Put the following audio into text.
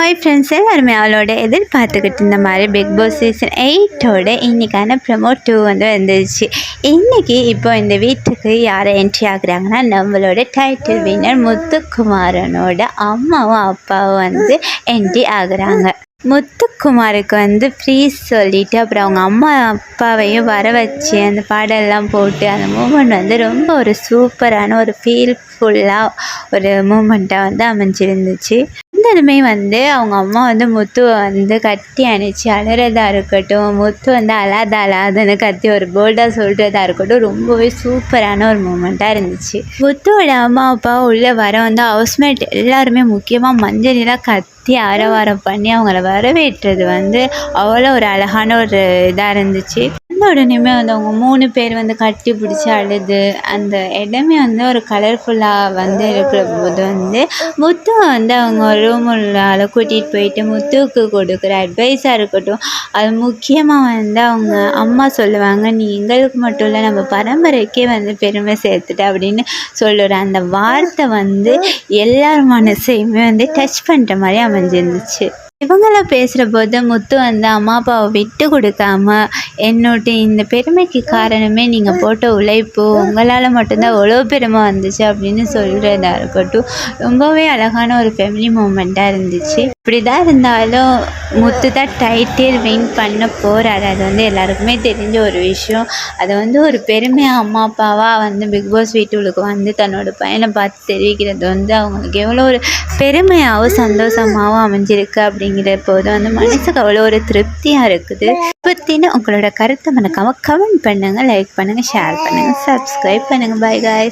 Hi friends எல்லாருமே அவளோட எதிர்பார்த்துக்கிட்டு இருந்த மாதிரி பிக் பாஸ் சீசன் எயிட்டோட இன்றைக்கான ப்ரமோ டூ வந்து வந்துருச்சு. இன்றைக்கி இப்போ இந்த வீட்டுக்கு யாரை என்ட்ரி ஆகுறாங்கன்னா நம்மளோட டைட்டில் வின்னர் முத்துக்குமாரனோட அம்மாவும் அப்பாவும் வந்து என்ட்ரி ஆகுறாங்க. முத்துக்குமாருக்கு வந்து ப்ளீஸ் சொல்லிவிட்டு அப்புறம் அவங்க அம்மா அப்பாவையும் வர வச்சு அந்த பாடல்லாம் போட்டு அந்த மூமெண்ட் வந்து ரொம்ப ஒரு சூப்பரான ஒரு ஃபீல்ஃபுல்லாக ஒரு மூமெண்ட்டாக வந்து அமைஞ்சிருந்துச்சு. இருந்ததுமே வந்து அவங்க அம்மா வந்து முத்துவை வந்து கட்டி அணைச்சி அலறதா இருக்கட்டும் முத்து வந்து அழாத அழாதுன்னு கத்தி ஒரு போல்டாக சொல்கிறதா இருக்கட்டும் ரொம்பவே சூப்பரான ஒரு மூமெண்ட்டாக இருந்துச்சு. முத்துவோட அம்மா அப்பா உள்ளே வர வந்து ஹவுஸ்மேட் எல்லாருமே முக்கியமாக மஞ்சளிலாம் கத்தி ஆரவாரம் பண்ணி அவங்கள வரவேற்றது வந்து அவ்வளோ ஒரு அழகான ஒரு இதாக இருந்துச்சு. வந்த உடனேமே வந்து அவங்க மூணு பேர் வந்து கட்டி பிடிச்சி அழுது அந்த இடமே வந்து ஒரு கலர்ஃபுல்லாக வந்து இருக்கிற போது வந்து முத்து வந்து அவங்க ரூம் உள்ளால கூட்டிகிட்டு போயிட்டு முத்துவுக்கு கொடுக்குற அட்வைஸாக இருக்கட்டும். அது முக்கியமாக வந்து அவங்க அம்மா சொல்லுவாங்க நீ எங்களுக்கு மட்டும் இல்லை நம்ம பரம்பரைக்கே வந்து பெருமை சேர்த்துட்ட அப்படின்னு சொல்லுற அந்த வார்த்தை வந்து எல்லார் மனசையுமே வந்து டச் பண்ணுற மாதிரி அமைஞ்சிருந்துச்சு. இவங்கள பேசுகிற போது முத்து வந்து அம்மா அப்பாவை விட்டு கொடுக்காம என்னோட இந்த பெருமைக்கு காரணமே நீங்கள் போட்ட உழைப்பு உங்களால் மட்டும்தான் அவ்வளோ பெருமை வந்துச்சு அப்படின்னு சொல்கிறதா இருக்கட்டும். ரொம்பவே அழகான ஒரு ஃபேமிலி மூமெண்ட்டாக இருந்துச்சு. இப்படி தான் இருந்தாலும் முத்து தான் டைட்டில் வின் பண்ண போகிறாரு அது வந்து எல்லாருக்குமே தெரிஞ்ச ஒரு விஷயம். அதை வந்து ஒரு பெருமையாக அம்மா அப்பாவாக வந்து பிக் பாஸ் வந்து தன்னோட பையனை பார்த்து தெரிவிக்கிறது வந்து அவங்களுக்கு எவ்வளோ ஒரு பெருமையாகவும் சந்தோஷமாகவும் அமைஞ்சிருக்கு அப்படிங்கிற போது வந்து மனசுக்கு அவ்வளோ ஒரு திருப்தியாக இருக்குது. பற்றின உங்களோட கருத்தை மறக்காமல் கமெண்ட் பண்ணுங்கள் லைக் பண்ணுங்கள் ஷேர் பண்ணுங்கள் சப்ஸ்கிரைப் பண்ணுங்கள் பை காய்